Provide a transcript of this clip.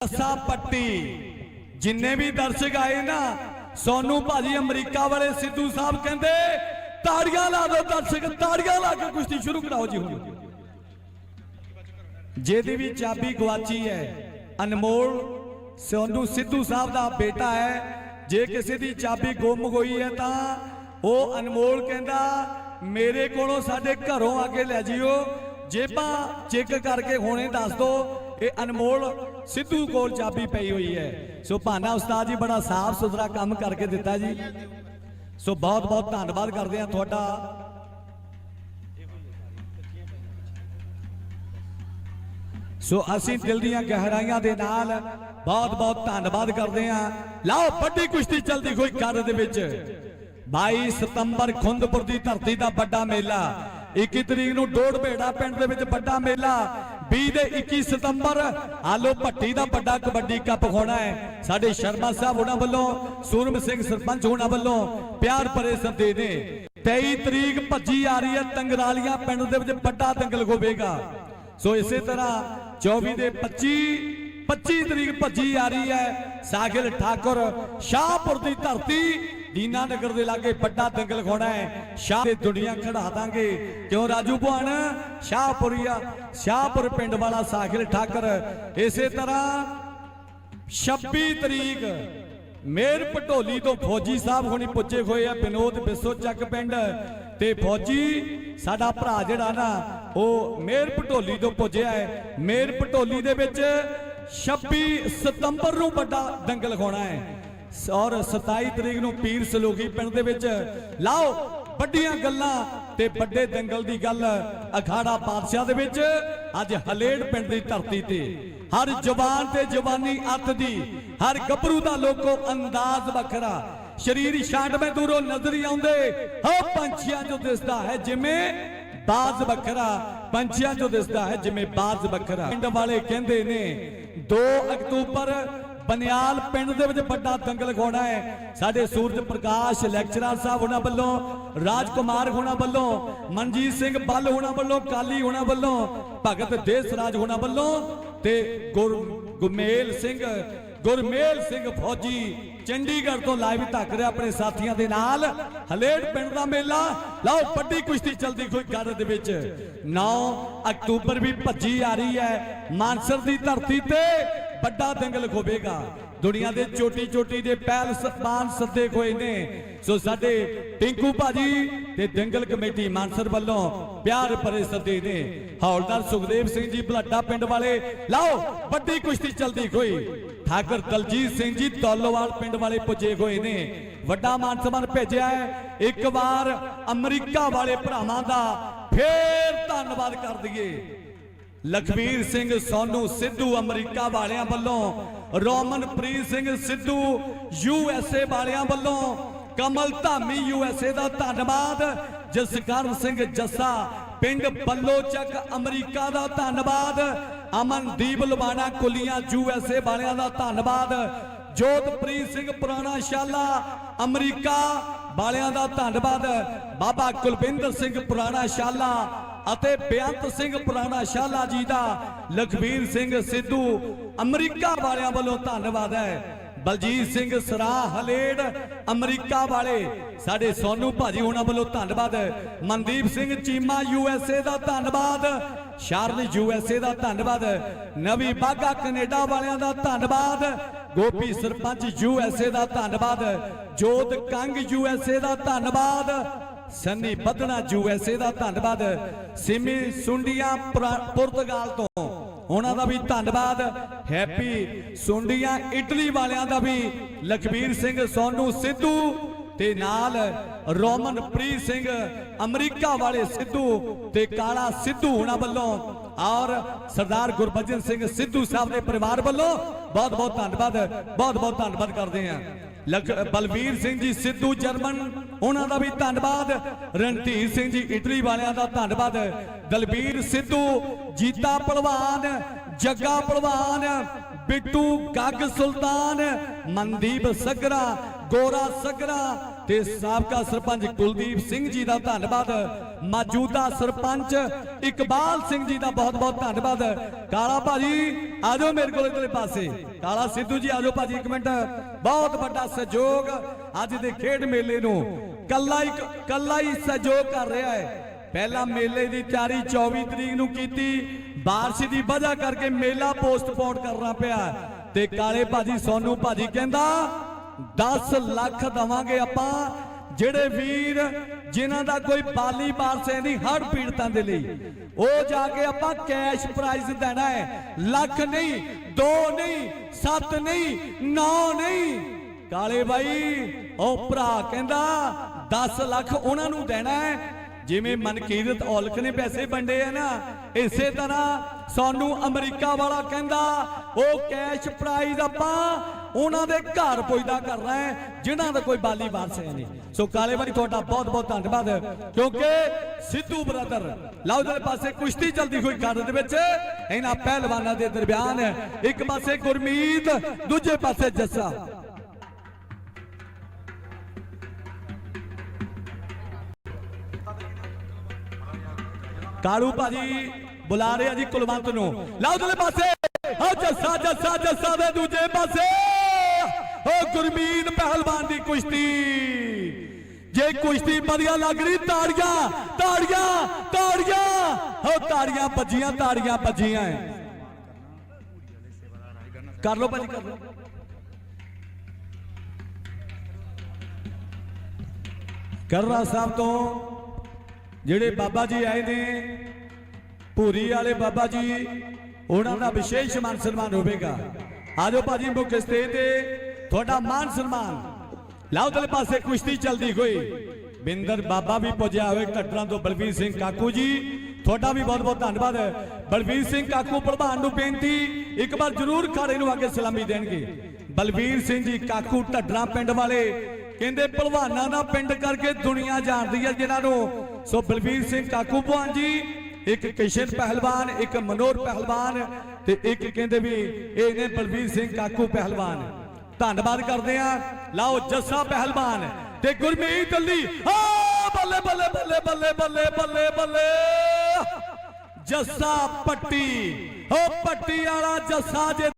ਜੱਸਾ ਪੱਟੀ ਜਿੰਨੇ ਵੀ ਦਰਸ਼ਕ ਆਏ ਨਾ, ਸੋਨੂ ਭਾਜੀ ਅਮਰੀਕਾ ਵਾਲੇ ਸਿੱਧੂ ਸਾਹਿਬ ਕਹਿੰਦੇ, ਤਾੜੀਆਂ ਲਾ ਦਿਓ ਦਰਸ਼ਕ, ਤਾੜੀਆਂ ਲਾ ਕੇ ਕੁਸ਼ਤੀ ਸ਼ੁਰੂ ਕਰਾਓ ਜੀ ਹੁਣ। ਜਿਹਦੀ ਵੀ ਚਾਬੀ ਗਵਾਚੀ ਹੈ, ਅਨਮੋਲ ਸੋਨੂ ਸਿੱਧੂ ਸਾਹਿਬ ਦਾ ਬੇਟਾ ਹੈ, ਜੇ ਕਿਸੇ ਦੀ ਚਾਬੀ ਗੁੰਮ ਹੋਈ ਹੈ ਤਾਂ ਉਹ ਅਨਮੋਲ ਕਹਿੰਦਾ, ਮੇਰੇ ਕੋਲੋਂ ਸਾਡੇ ਘਰੋਂ ਆ ਕੇ ਲੈ ਜਿਓ ਜੇਬਾਂ ਚੈੱਕ ਕਰਕੇ ਹੁਣੇ ਦੱਸ ਦੋ ਇਹ ਅਨਮੋਲ ਸਿੱਧੂ ਕੋਲ ਚਾਬੀ ਪਈ ਹੋਈ ਹੈ। ਸੋ ਭਾਨਾ ਉਸਤਾਦ ਜੀ ਬੜਾ ਸਾਫ਼ ਸੁਥਰਾ ਕੰਮ ਕਰਕੇ ਦਿੱਤਾ ਜੀ। ਸੋ ਬਹੁਤ ਬਹੁਤ ਧੰਨਵਾਦ ਕਰਦੇ ਆ ਤੁਹਾਡਾ। ਸੋ ਅਸੀਂ ਦਿਲ ਦੀਆਂ ਗਹਿਰਾਈਆਂ ਦੇ ਨਾਲ ਬਹੁਤ ਬਹੁਤ ਧੰਨਵਾਦ ਕਰਦੇ ਹਾਂ। ਲਓ ਵੱਡੀ ਕੁਸ਼ਤੀ ਚੱਲਦੀ ਹੋਈ ਕਰ ਦੇ ਵਿੱਚ। 22 ਸਤੰਬਰ ਖੁੰਦਪੁਰ ਦੀ ਧਰਤੀ ਦਾ ਵੱਡਾ ਮੇਲਾ। 21 ਤਰੀਕ ਨੂੰ ਡੋੜ ਭੇੜਾ ਪਿੰਡ ਦੇ ਵਿੱਚ ਵੱਡਾ ਮੇਲਾ। 20 ਦੇ 21 ਸਤੰਬਰ, ਆਲੋ ਭੱਟੀ ਦਾ ਵੱਡਾ ਕਬੱਡੀ ਕੱਪ ਹੋਣਾ ਹੈ। ਸਾਡੇ ਸ਼ਰਮਾ ਸਾਹਿਬ ਉਹਨਾਂ ਵੱਲੋਂ, ਸੂਰਮ ਸਿੰਘ ਸਰਪੰਚ ਉਹਨਾਂ ਵੱਲੋਂ ਪਿਆਰ ਭਰੇ ਸੰਦੇ ਨੇ। 23 ਤਰੀਕ ਭੱਜੀ ਆ ਰਹੀ ਹੈ ਤੰਗਰਾਲੀਆਂ ਪਿੰਡ ਦੇ ਵਿੱਚ ਵੱਡਾ ਦੰਗਲ ਹੋਵੇਗਾ ਸੋ ਇਸੇ ਤਰ੍ਹਾਂ 24 ਦੇ 25 25 ਤਰੀਕ ਭੱਜੀ ਆ ਰਹੀ ਹੈ ਸਾਗਿਲ ਠਾਕੁਰ, ਸ਼ਾਹਪੁਰ ਦੀ ਧਰਤੀ ਦੀਨਾ ਨਗਰ ਦੇ ਲਾਗੇ ਵੱਡਾ ਦੰਗਲ ਖੋਣਾ ਹੈ। ਸ਼ਾਹ ਦੇ ਦੁਨੀਆ ਖੜਾ ਦਾਂਗੇ ਕਿਉਂ ਰਾਜੂ ਭਵਾਨ? ਸ਼ਾਹਪੁਰੀਆ ਸ਼ਾਹਪੁਰ ਪਿੰਡ ਵਾਲਾ ਸਾਗਿਲ ਠਾਕਰ। ਇਸੇ ਤਰ੍ਹਾਂ 26 ਤਰੀਕ ਮੇਰ ਪਟੋਲੀ ਤੋਂ ਫੌਜੀ ਸਾਹਿਬ ਹੁਣੀ ਪੁੱਜੇ ਹੋਏ ਆ ਵਿਨੋਦ ਬਿਸੋ ਚੱਕ ਪਿੰਡ। ਤੇ ਫੌਜੀ, ਸਾਡਾ ਭਰਾ ਜਿਹੜਾ ਨਾ, ਉਹ ਮੇਰ ਪਟੋਲੀ ਤੋਂ ਪੁੱਜਿਆ ਹੈ। ਮੇਰ ਪਟੋਲੀ ਦੇ ਵਿੱਚ 26 ਸਤੰਬਰ ਨੂੰ ਵੱਡਾ ਦੰਗਲ ਹੋਣਾ ਹੈ। ਔਰ 27 ਤਰੀਕ ਨੂੰ ਪੀਰ ਸਲੋਗੀ ਪਿੰਡ ਦੇ ਵਿੱਚ, ਲਾਓ ਵੱਡੀਆਂ ਗੱਲਾਂ ਤੇ ਵੱਡੇ ਦੰਗਲ ਦੀ ਗੱਲ ਅਖਾੜਾ ਪਾਤਸ਼ਾਹ ਦੇ ਵਿੱਚ। ਅੱਜ ਹਲੇੜ ਪਿੰਡ ਦੀ ਧਰਤੀ ਤੇ, ਹਰ ਜ਼ੁਬਾਨ ਤੇ ਜ਼ੁਬਾਨੀ ਅੱਤ ਦੀ, ਹਰ ਗੱਭਰੂ ਦਾ ਲੋਕੋ ਅੰਦਾਜ਼ ਵੱਖਰਾ। ਸ਼ਰੀਰ ਛਾਂਟਵੇਂ ਦੂਰੋਂ ਨਜ਼ਰੀ ਆਉਂਦੇ। ਹੋ, ਪੰਛੀਆਂ ਜੋ ਦਿਸਦਾ ਹੈ ਜਿਵੇਂ ਬਾਜ਼ ਵੱਖਰਾ। ਪੰਛੀਆਂ ਜੋ ਦਿਸਦਾ ਹੈ ਜਿਵੇਂ ਬਾਜ਼ ਵੱਖਰਾ। ਪਿੰਡ ਵਾਲੇ ਕਹਿੰਦੇ ਨੇ 2 ਅਕਤੂਬਰ ਬਨਿਆਲ ਪਿੰਡ ਦੇ ਵਿੱਚ ਵੱਡਾ ਦੰਗਲ ਹੋਣਾ ਹੈ। ਸਾਡੇ ਸੂਰਜ ਪ੍ਰਕਾਸ਼ ਲੈਕਚਰਰ ਸਾਹਿਬ ਉਹਨਾਂ ਵੱਲੋਂ, ਰਾਜਕੁਮਾਰ ਹੋਣਾ ਵੱਲੋਂ, ਮਨਜੀਤ ਸਿੰਘ ਬੱਲ ਹੋਣਾ ਵੱਲੋਂ, ਕਾਲੀ ਹੋਣਾ ਵੱਲੋਂ, ਭਗਤ ਦੇਸਰਾਜ ਹੋਣਾ ਵੱਲੋਂ ਤੇ ਗੁਰਮੇਲ ਸਿੰਘ ਗੁਰਮੇਲ ਸਿੰਘ ਫੌਜੀ ਚੰਡੀਗੜ੍ਹ ਤੋਂ ਲਾਈਵ ਧੱਕ ਰਿਹਾ ਆਪਣੇ ਸਾਥੀਆਂ ਦੇ ਨਾਲ। ਹਲੇੜ ਪਿੰਡ ਦਾ ਮੇਲਾ। ਲਓ, ਵੱਡੀ ਕੁਸ਼ਤੀ ਚੱਲਦੀ ਕੋਈ ਗੱਲ ਦੇ ਵਿੱਚ। 9 ਅਕਤੂਬਰ ਵੀ ਭੱਜੀ ਆ ਰਹੀ ਹੈ। ਮਾਨਸਰ ਦੀ ਧਰਤੀ ਤੇ ਵੱਡਾ ਦੰਗਲ ਹੋਵੇਗਾ ਦੁਨੀਆ ਦੇ ਚੋਟੀ ਚੋਟੀ ਦੇ ਪਹਿਲ ਸਤਮਾਨ ਸੱਦੇ ਹੋਏ ਨੇ। ਸੋ ਸਾਡੇ ਟਿੰਕੂ ਭਾਜੀ ਤੇ ਦੰਗਲ ਕਮੇਟੀ ਮਾਨਸਰ ਵੱਲੋਂ ਪਿਆਰ ਭਰੇ ਸੱਦੇ ਨੇ। ਹੌਲਦਾਰ ਸੁਖਦੇਵ ਸਿੰਘ ਜੀ ਬਲੱਡਾ ਪਿੰਡ ਵਾਲੇ, ਲਾਓ, ਵੱਡੀ ਕੁਸ਼ਤੀ ਚੱਲਦੀ ਹੋਈ। ਠਾਕਰ ਦਲਜੀਤ ਸਿੰਘ ਜੀ ਤੌਲੋਵਾਲ ਪਿੰਡ ਵਾਲੇ ਪੁੱਜੇ ਹੋਏ ਨੇ। ਵੱਡਾ ਮਾਨ ਸਨਮਾਨ ਭੇਜਿਆ ਹੈ। ਇੱਕ ਵਾਰ ਅਮਰੀਕਾ ਵਾਲੇ ਭਰਾਵਾਂ ਦਾ ਫੇਰ ਧੰਨਵਾਦ ਕਰ ਦਈਏ। ਲਖਵੀਰ ਸਿੰਘ ਸੋਨੂ ਸਿੱਧੂ ਅਮਰੀਕਾ ਵਾਲਿਆਂ ਵੱਲੋਂ, Romanpreet Singh Sidhu U S A ਵਾਲਿਆਂ ਵੱਲੋਂ, Kamal Dhami U S A ਦਾ ਧੰਨਵਾਦ, ਜਸਕਰਨ ਸਿੰਘ ਜੱਸਾ, ਪਿੰਡ ਬੱਲੋ ਅਮਰੀਕਾ ਦਾ ਧੰਨਵਾਦ, Amandeep Lawana Kulian U S A ਵਾਲਿਆਂ ਦਾ ਧੰਨਵਾਦ, ਜੋਤਪ੍ਰੀਤ ਸਿੰਘ ਪੁਰਾਣਾ ਸ਼ਾਲਾ ਅਮਰੀਕਾ ਵਾਲਿਆਂ ਦਾ ਧੰਨਵਾਦ, ਬਾਬਾ ਕੁਲਵਿੰਦਰ ਸਿੰਘ ਪੁਰਾਣਾ ਸ਼ਾਲਾ ਅਤੇ ਬੇਅੰਤ ਸਿੰਘ ਪੁਰਾਣਾ ਸ਼ਾਲਾ ਜੀ ਦਾ ਲਖਬੀਰ ਸਿੰਘ ਸਿੱਧੂ ਅਮਰੀਕਾ ਵਾਲਿਆਂ ਵੱਲੋਂ ਧੰਨਵਾਦ ਹੈ। ਬਲਜੀਤ ਸਿੰਘ ਸਰਾ ਹਲੇੜ ਅਮਰੀਕਾ ਵਾਲੇ, ਸਾਡੇ ਸੋਨੂ ਭਾਜੀ ਉਹਨਾਂ ਵੱਲੋਂ ਧੰਨਵਾਦ Mandeep Singh Cheema U S A ਦਾ ਧੰਨਵਾਦ, ਸ਼ਾਰਲ ਯੂ ਐਸ ਏ ਦਾ ਧੰਨਵਾਦ ਨਵੀ ਬਾਗਾ ਕੈਨੇਡਾ ਵਾਲਿਆਂ ਦਾ ਧੰਨਵਾਦ, Gopi sarpanch U S A ਦਾ ਧੰਨਵਾਦ Jot Kang U S A ਦਾ ਧੰਨਵਾਦ ਸੰਨੀ ਬੱਦਣਾ ਯੂ ਦਾ ਧੰਨਵਾਦ। ਸਿਮੀ ਸੁੰਡੀਆਂ ਪੁਰਤਗਾਲ ਤੋਂ। ਉਹਨਾਂ ਦਾ ਵੀ ਧੰਨਵਾਦ। ਹੈਪੀ ਸੁੰਡੀਆਂ ਇਟਲੀ ਵਾਲਿਆਂ ਦਾ ਵੀ। ਲਖਵੀਰ ਸਿੰਘ ਸੋਨੂ ਸਿੱਧੂ ਤੇ ਨਾਲ ਰੋਮਨਪ੍ਰੀਤ ਸਿੰਘ ਅਮਰੀਕਾ ਵਾਲੇ ਸਿੱਧੂ ਤੇ ਕਾਲਾ ਸਿੱਧੂ ਉਹਨਾਂ ਵੱਲੋਂ ਔਰ ਸਰਦਾਰ ਗੁਰਬਚਨ ਸਿੰਘ ਸਿੱਧੂ ਸਾਹਿਬ ਦੇ ਪਰਿਵਾਰ ਵੱਲੋਂ ਬਹੁਤ ਬਹੁਤ ਧੰਨਵਾਦ। ਬਹੁਤ ਬਹੁਤ ਧੰਨਵਾਦ ਕਰਦੇ ਹਾਂ। ਲਖ, ਬਲਵੀਰ ਸਿੰਘ ਜੀ ਸਿੱਧੂ ਜਰਮਨ ਉਹਨਾਂ ਦਾ ਵੀ ਧੰਨਵਾਦ। ਰਣਧੀਰ ਸਿੰਘ ਜੀ, ਇਟਲੀ ਵਾਲਿਆਂ ਦਾ ਧੰਨਵਾਦ। ਦਲਬੀਰ ਸਿੱਧੂ, ਜੀਤਾ ਪਹਿਲਵਾਨ ਜੱਗਾ ਪਹਿਲਵਾਨ ਬਿੱਟੂ ਗੱਗ ਸੁਲਤਾਨ, ਮਨਦੀਪ ਸਗਰਾ, ਗੋਰਾ ਸਗਰਾ ਤੇ ਸਾਬਕਾ ਸਰਪੰਚ ਕੁਲਦੀਪ ਸਿੰਘ ਜੀ ਦਾ ਧੰਨਵਾਦ। ਮੌਜੂਦਾ ਸਰਪੰਚ ਇਕਬਾਲ ਸਿੰਘ ਜੀ ਦਾ ਬਹੁਤ ਬਹੁਤ ਧੰਨਵਾਦ। ਕਾਲਾ ਭਾਜੀ, ਆਜੋ ਮੇਰੇ ਕੋਲ ਇਧਰਲੇ ਪਾਸੇ। ਕਾਲਾ ਸਿੱਧੂ ਜੀ, ਆਜੋ ਭਾਜੀ ਇੱਕ ਮਿੰਟ। ਬਹੁਤ ਵੱਡਾ ਸਹਿਯੋਗ ਅੱਜ ਦੇ ਖੇਡ ਮੇਲੇ ਨੂੰ। ਕੱਲਾ ਇੱਕ ਕੱਲਾ ਹੀ ਸਹਿਯੋਗ ਕਰ ਰਿਹਾ ਹੈ। ਪਹਿਲਾ ਮੇਲੇ ਦੀ ਤਿਆਰੀ 24 ਤਰੀਕ ਨੂੰ ਕੀਤੀ। ਬਾਰਿਸ਼ ਦੀ ਵਜ੍ਹਾ ਕਰਕੇ ਮੇਲਾ ਪੋਸਟਪੋਨ ਕਰਨਾ ਪਿਆ। ਤੇ ਕਾਲੇ ਭਾਜੀ ਸੋਨੂ ਭਾਜੀ ਕਹਿੰਦਾ 10 ਲੱਖ ਦਵਾਂਗੇ ਆਪਾਂ ਜਿਹੜੇ ਵੀਰ ਜਿਨ੍ਹਾਂ ਦਾ ਕੋਈ ਬਾਲੀ ਬਾਰਸੇ ਦੀ ਹੜ ਪੀੜਤਾਂ ਦੇ ਲਈ। ਉਹ ਜਾ ਕੇ ਆਪਾਂ ਕੈਸ਼ ਪ੍ਰਾਈਜ਼ ਦੇਣਾ ਹੈ। ਲੱਖ ਨਹੀਂ, ਦੋ ਨਹੀਂ, ਸੱਤ ਨਹੀਂ, ਨੌ ਨਹੀਂ। ਕਾਲੇ ਬਾਈ ਉਹ ਭਰਾ ਕਹਿੰਦਾ 10 ਲੱਖ ਉਹਨਾਂ ਨੂੰ ਦੇਣਾ ਹੈ। ਜਿਵੇਂ ਮਨਕੀਰਤ ਔਲਖ ਨੇ ਪੈਸੇ ਵੰਡੇ ਆ ਨਾ, ਇਸੇ ਤਰ੍ਹਾਂ ਸਾਨੂੰ ਅਮਰੀਕਾ ਵਾਲਾ ਕਹਿੰਦਾ, ਉਹ ਕੈਸ਼ ਪ੍ਰਾਈਜ਼ ਆਪਾਂ ਉਹਨਾਂ ਦੇ ਘਰ ਪੁੱਜਦਾ ਕਰਨਾ ਹੈ, ਜਿਨ੍ਹਾਂ ਦਾ ਕੋਈ ਬਾਲੀ ਵਾਰਸ ਨਹੀਂ। ਸੋ ਕਾਲੇ ਬਾਈ ਤੁਹਾਡਾ ਬਹੁਤ ਬਹੁਤ ਧੰਨਵਾਦ। ਕਿਉਂਕਿ ਸਿੱਧੂ ਬ੍ਰਦਰ, ਲਓ ਦੇ ਪਾਸੇ ਕੁਸ਼ਤੀ ਚੱਲਦੀ ਹੋਈ ਘਰ ਦੇ ਵਿੱਚ, ਇਹਨਾਂ ਪਹਿਲਵਾਨਾਂ ਦੇ ਦਰਮਿਆਨ ਇੱਕ ਪਾਸੇ ਗੁਰਮੀਤ, ਦੂਜੇ ਪਾਸੇ ਜੱਸਾ। ਕਾਲੂ ਭਾਜੀ ਬੁਲਾ ਰਿਹਾ ਜੀ ਕੁਲਵੰਤ ਨੂੰ ਲਓ ਦਲੇ ਪਾਸੇ ਹੋ ਜੱਸਾ ਜੱਸਾ ਜੱਸਾ ਦੇ ਦੂਜੇ ਪਾਸੇ ਹੋ ਗੁਰਮੀਤ ਪਹਿਲਵਾਨ ਦੀ ਕੁਸ਼ਤੀ ਜੇ ਕੁਸ਼ਤੀ ਵਧੀਆ ਲੱਗ ਰਹੀ ਤਾੜੀਆਂ ਤਾੜੀਆਂ ਤਾੜੀਆਂ ਹੋ ਤਾੜੀਆਂ ਵੱਜੀਆਂ ਤਾੜੀਆਂ ਵੱਜੀਆਂ ਕਰ ਲਓ ਭਾਜੀ ਕਰ ਲਓ ਕਰਰਾ ਸਾਹਿਬ ਤੋਂ ਜਿਹੜੇ ਬਾਬਾ ਜੀ ਆਏ ਨੇ, ਭੂਰੀ ਵਾਲੇ ਬਾਬਾ ਜੀ, ਉਹਨਾਂ ਦਾ ਵਿਸ਼ੇਸ਼ ਮਾਨ ਸਨਮਾਨ ਹੋਵੇਗਾ। ਆਜੋ ਭਾਜੀ ਮੁੱਖ ਸਟੇਜ ਤੇ, ਤੁਹਾਡਾ ਮਾਨ ਸਨਮਾਨ। ਲਾਓ ਦਲੇ ਪਾਸੇ ਕੁਸ਼ਤੀ ਚੱਲਦੀ ਹੋਈ। ਬਿੰਦਰ ਬਾਬਾ ਵੀ ਪੁੱਜਿਆ ਹੋਵੇ ਕਟਰਾਂ ਤੋਂ ਬਲਵੀਰ ਸਿੰਘ ਕਾਕੂ ਜੀ। ਤੁਹਾਡਾ ਵੀ ਬਹੁਤ ਬਹੁਤ ਧੰਨਵਾਦ। ਬਲਵੀਰ ਸਿੰਘ ਕਾਕੂ ਪ੍ਰਧਾਨ ਨੂੰ ਬੇਨਤੀ, ਇੱਕ ਵਾਰ ਜ਼ਰੂਰ ਖਾੜੇ ਨੂੰ ਆ ਕੇ ਸਲਾਮੀ ਦੇਣਗੇ। ਬਲਵੀਰ ਸਿੰਘ ਜੀ ਕਾਕੂ ਢੱਡਰਾਂ ਪਿੰਡ ਵਾਲੇ, ਕਹਿੰਦੇ ਭਲਵਾਨਾਂ ਦਾ ਪਿੰਡ ਕਰਕੇ ਦੁਨੀਆ ਜਾਣਦੀ ਹੈ ਜਿਨ੍ਹਾਂ ਨੂੰ ਸੋ ਬਲਵੀਰ ਸਿੰਘ ਕਾਕੂ ਭਵਾਨ ਜੀ, ਇੱਕ ਕਿਸ਼ਨ ਪਹਿਲਵਾਨ, ਇੱਕ ਮਨੋਰ ਪਹਿਲਵਾਨ ਤੇ ਇੱਕ ਕਹਿੰਦੇ ਵੀ ਇਹ ਨੇ ਬਲਵੀਰ ਸਿੰਘ ਕਾਕੂ ਪਹਿਲਵਾਨ। ਧੰਨਵਾਦ ਕਰਦੇ ਆ ਲਾਓ ਜੱਸਾ ਪਹਿਲਵਾਨ ਤੇ ਗੁਰਮੀਤ ਅਲੀ। ਆ, ਬੱਲੇ ਬੱਲੇ ਬੱਲੇ ਬੱਲੇ ਬੱਲੇ ਬੱਲੇ ਬੱਲੇ। ਜੱਸਾ ਪੱਟੀ। ਹੋ ਪੱਟੀ ਵਾਲਾ ਜੱਸਾ ਜੇ